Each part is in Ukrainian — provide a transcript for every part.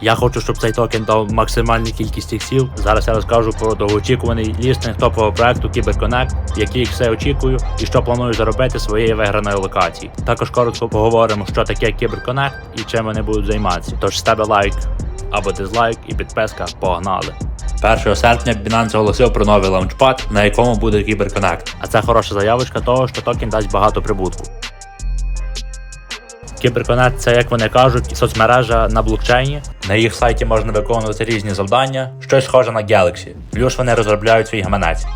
Я хочу, щоб цей токен дав максимальну кількість іксів. Зараз я розкажу про довгоочікуваний лістинг топового проекту CyberConnect, який все очікую і що планую заробити своєї виграної локації. Також коротко поговоримо, що таке CyberConnect і чим вони будуть займатися. Тож тебе лайк або дизлайк і підписка погнали. 1 серпня Binance оголосив про новий лаунчпад, на якому буде CyberConnect. А це хороша заявочка того, що токен дасть багато прибутку. Кіберконект це, як вони кажуть, соцмережа на блокчейні. На їх сайті можна виконувати різні завдання, щось схоже на Galaxy. Плюс вони розробляють свій гаманець.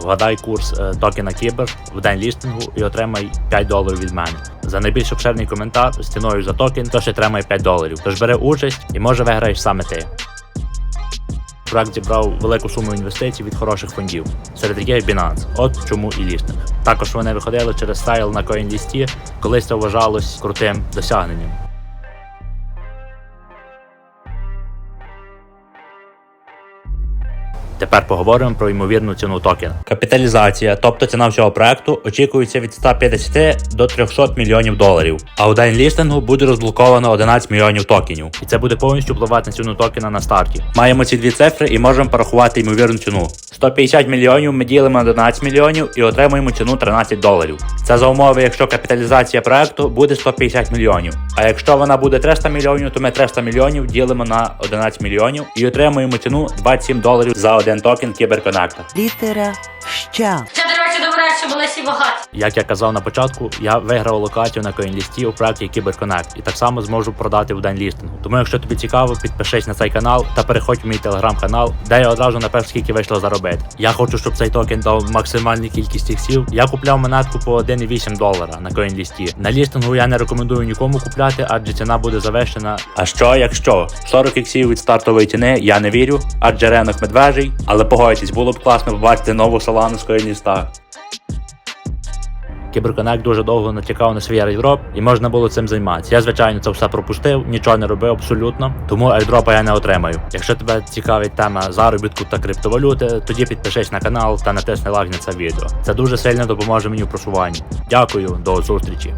Вгадай курс е, токена Кібер в день лістингу і отримай 5 доларів від мене. За найбільш обширний коментар з ціною за токен, тож отримай 5 доларів. Тож бери участь і може виграєш саме ти. Проект зібрав велику суму інвестицій від хороших фондів, серед яких Binance. От чому і лістинг. Також вони виходили через сайл на CoinList, колись це вважалось крутим досягненням. Тепер поговоримо про ймовірну ціну токена. Капіталізація, тобто ціна всього проекту, очікується від 150 до 300 мільйонів доларів. А у день лістингу буде розблоковано 11 мільйонів токенів. І це буде повністю впливати на ціну токена на старті. Маємо ці дві цифри і можемо порахувати ймовірну ціну. 150 мільйонів ми ділимо на 11 мільйонів і отримуємо ціну 13 доларів. Це за умови, якщо капіталізація проекту буде 150 мільйонів. А якщо вона буде 300 мільйонів, то ми 300 мільйонів ділимо на 11 мільйонів і отримуємо ціну 27 доларів за один токен кіберконакта. Літера ща. Що були всі багаті. Як я казав на початку, я виграв локацію на CoinList у проекті CyberConnect і так само зможу продати в день лістингу. Тому, якщо тобі цікаво, підпишись на цей канал та переходь в мій телеграм-канал, де я одразу напев, скільки вийшло заробити. Я хочу, щоб цей токен дав максимальну кількість іксів. Я купляв монетку по 1,8 долара на CoinList. На лістингу я не рекомендую нікому купляти, адже ціна буде завищена. А що, якщо 40 іксів від стартової ціни, я не вірю, адже ринок медвежий. Але погодьтесь, було б класно побачити нову салану з CoinList. Кіберконект дуже довго натякав на свій airdrop і можна було цим займатися. Я, звичайно, це все пропустив, нічого не робив абсолютно, тому airdropа я не отримаю. Якщо тебе цікавить тема заробітку та криптовалюти, тоді підпишись на канал та натисни лайк на це відео. Це дуже сильно допоможе мені в просуванні. Дякую, до зустрічі.